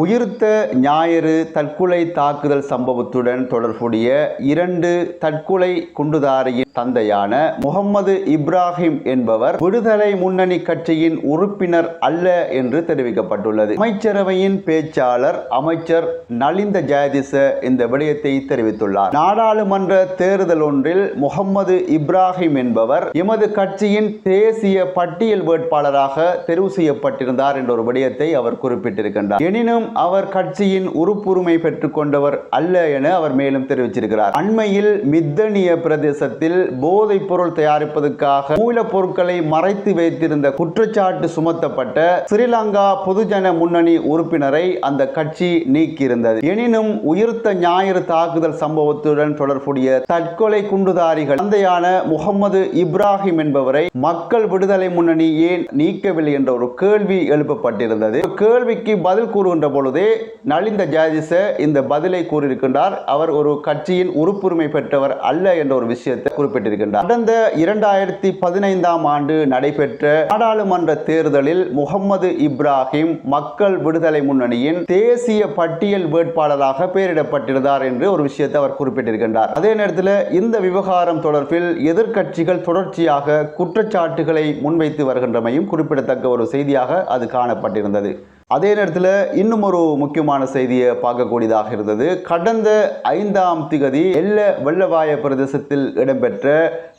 உயிர்த்த ஞாயிறு தற்கொலை தாக்குதல் சம்பவத்துடன் தொடர்புடைய இரண்டு தற்கொலை குண்டுதாரியின் தந்தையான முகம்மது இப்ராஹிம் என்பவர் விடுதலை முன்னணி கட்சியின் உறுப்பினர் அல்ல என்று தெரிவிக்கப்பட்டுள்ளது. அமைச்சரவையின் பேச்சாளர் அமைச்சர் நலிந்த ஜெயதிச இந்த விடயத்தை தெரிவித்துள்ளார். நாடாளுமன்ற தேர்தல் ஒன்றில் முகம்மது இப்ராஹிம் என்பவர் எமது கட்சியின் தேசிய பட்டியல் வேட்பாளராக தெரிவு செய்யப்பட்டிருந்தார் என்ற ஒரு விடயத்தை அவர் குறிப்பிட்டிருக்கின்றார். எனினும் அவர் கட்சியின் உறுப்புரிமை பெற்றுக் கொண்டவர் அல்ல என அவர் மேலும் தெரிவிச்சிருக்கிறார். அண்மையில் மித்தனிய பிரதேசத்தில் போதைப் பொருள் தயாரிப்பதற்காக மூலப்பொருட்களை மறைத்து வைத்திருந்த குற்றச்சாட்டு சுமத்தப்பட்ட ஸ்ரீலங்கா பொதுஜன முன்னணி உறுப்பினரை அந்த கட்சி நீக்கியிருந்தது. எனினும் உயிர்த்த ஞாயிறு தாக்குதல் சம்பவத்துடன் தொடர்புடைய தற்கொலை குண்டுதாரிகள் தந்தையான முகமது இப்ராஹிம் என்பவரை மக்கள் விடுதலை முன்னணி ஏன் நீக்கவில்லை என்ற ஒரு கேள்வி எழுப்பப்பட்டிருந்தது. கேள்விக்கு பதில் கூறுகின்ற பொழுதே நலிந்த ஜாதிச இந்த பதிலை கூறியிருக்கின்றார். அவர் ஒரு கட்சியின் உறுப்புரிமை பெற்றவர் அல்ல என்ற ஒரு விஷயத்தை குறிப்பிட்டிருக்கின்றார். கடந்த இரண்டாயிரத்தி பதினைந்தாம் ஆண்டு நடைபெற்ற நாடாளுமன்ற தேர்தலில் முகமது இப்ராஹிம் மக்கள் விடுதலை முன்னணியின் தேசிய பட்டியல் வேட்பாளராக பெயரிடப்பட்டிருந்தார் என்று ஒரு விஷயத்தை அவர் குறிப்பிட்டிருக்கின்றார். அதே நேரத்தில் இந்த விவகாரம் தொடர்பில் எதிர்க்கட்சிகள் தொடர்ச்சியாக குற்றச்சாட்டுகளை முன்வைத்து வருகின்றமையும் குறிப்பிடத்தக்க ஒரு செய்தியாக அது காணப்பட்டிருந்தது. அதே நேரத்தில் இன்னும் ஒரு முக்கியமான செய்தியை பார்க்கக்கூடியதாக இருந்தது. கடந்த ஐந்தாம் திகதி எல்ல வெள்ளவாய பிரதேசத்தில் இடம்பெற்ற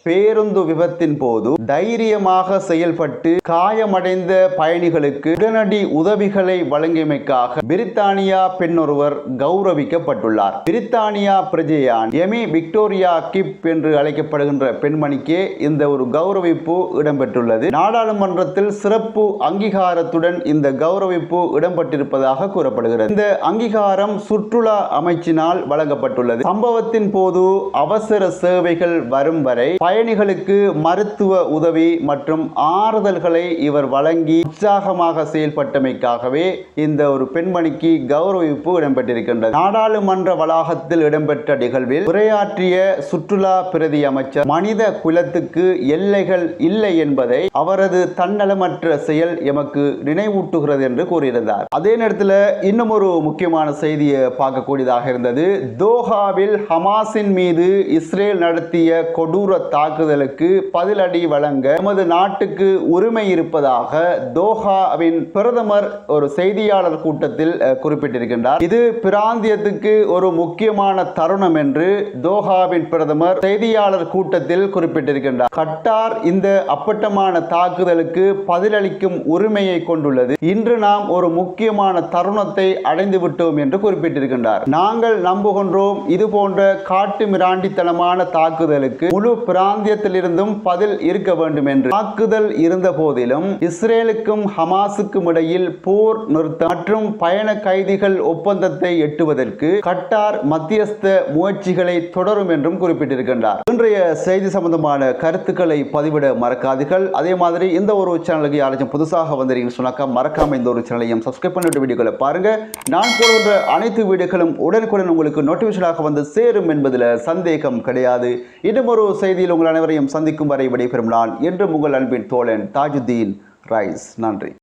பேருந்து விபத்தின் போது தைரியமாக செயல்பட்டு காயமடைந்த பயணிகளுக்கு உடனடி உதவிகளை வழங்கியமைக்காக பிரித்தானியா பெண்ணொருவர் கௌரவிக்கப்பட்டுள்ளார். பிரித்தானியா பிரஜையான் எமி விக்டோரியா கிப் என்று அழைக்கப்படுகின்ற பெண்மணிக்கே இந்த ஒரு கௌரவிப்பு இடம்பெற்றுள்ளது. நாடாளுமன்றத்தில் சிறப்பு அங்கீகாரத்துடன் இந்த கௌரவிப்பு இடம்பெற்றிருப்பதாக கூறப்படுகிறது. இந்த அங்கீகாரம் சுற்றுலா அமைச்சினால் வழங்கப்பட்டுள்ளது. சம்பவத்தின் போது அவசர சேவைகள் வரும் வரை பயணிகளுக்கு மருத்துவ உதவி மற்றும் ஆறுதல்களை இவர் வழங்கி உற்சாகமாக செயல்பட்டமைக்காகவே இந்த ஒரு பெண்மணிக்கு கௌரவிப்பு இடம்பெற்றிருக்கின்றது. நாடாளுமன்ற வளாகத்தில் இடம்பெற்ற நிகழ்வில் உரையாற்றிய சுற்றுலா பிரதி அமைச்சர் மனித குலத்துக்கு எல்லைகள் இல்லை என்பதை அவரது தன்னலமற்ற செயல் எமக்கு நினைவூட்டுகிறது என்று கூறியிருந்தார். அதே நேரத்தில் இன்னும் ஒரு முக்கியமான செய்தியை பார்க்கக்கூடியதாக இருந்தது. தோஹாவில் ஹமாஸின் மீது இஸ்ரேல் நடத்திய கொடூர தாக்குதலுக்கு பதிலடி வழங்க நமது நாட்டுக்கு உரிமை இருப்பதாக தோஹாவின் பிரதமர் ஒரு செய்தியாளர் கூட்டத்தில் குறிப்பிட்டிருக்கின்றார். இது பிராந்தியத்துக்கு ஒரு முக்கியமான தருணம் என்று தோஹாவின் பிரதமர் செய்தியாளர் கூட்டத்தில் குறிப்பிட்டிருக்கின்றார். கட்டார் இந்த அப்பட்டமான தாக்குதலுக்கு பதிலளிக்கும் உரிமையை கொண்டுள்ளது. இன்று நாம் ஒரு முக்கியமான தருணத்தை அடைந்து விட்டோம் என்று குறிப்பிட்டிருக்கின்றார். நாங்கள் நம்புகின்றோம் இது போன்ற காட்டு மிராண்டித்தனமான தாக்குதலுக்கு முழு பிராந்தியத்திலிருந்தும் பதில் இருக்க வேண்டும் என்று தாக்குதல் இருந்த போதிலும் இஸ்ரேலுக்கும் ஹமாஸுக்கும் இடையில் போர் நிறுத்தம் மற்றும் பயண கைதிகள் ஒப்பந்தத்தை எட்டுவதற்கு கட்டார் மத்தியஸ்த முயற்சிகளை தொடரும் என்றும் குறிப்பிட்டிருக்கின்றார். இன்றைய செய்தி சம்பந்தமான கருத்துக்களை பதிவிட மறக்காதீர்கள். அதே மாதிரி இந்த ஒரு சேனலுக்கு யாராச்சும் புதுசாக வந்திருக்கீங்கன்னு சொன்னாக்கா மறக்காம இந்த ஒரு சேனலையும் சப்ஸ்கிரைப் பண்ணிட்டு வீடியோக்களை பாருங்க. நான் போடுகின்ற அனைத்து வீடியோக்களும் உடனுக்குடன் உங்களுக்கு நோட்டிபிகேஷனாக வந்து சேரும் என்பதில் சந்தேகம் கிடையாது. இன்னும் ஒரு செய்தியில் உங்களுக்கு உங்கள் அனைவரையும் சந்திக்கும் வரை விடைபெறும் நான் என்றும் உங்கள் அன்பின் தோழன் தாஜுதீன் ரைஸ். நன்றி.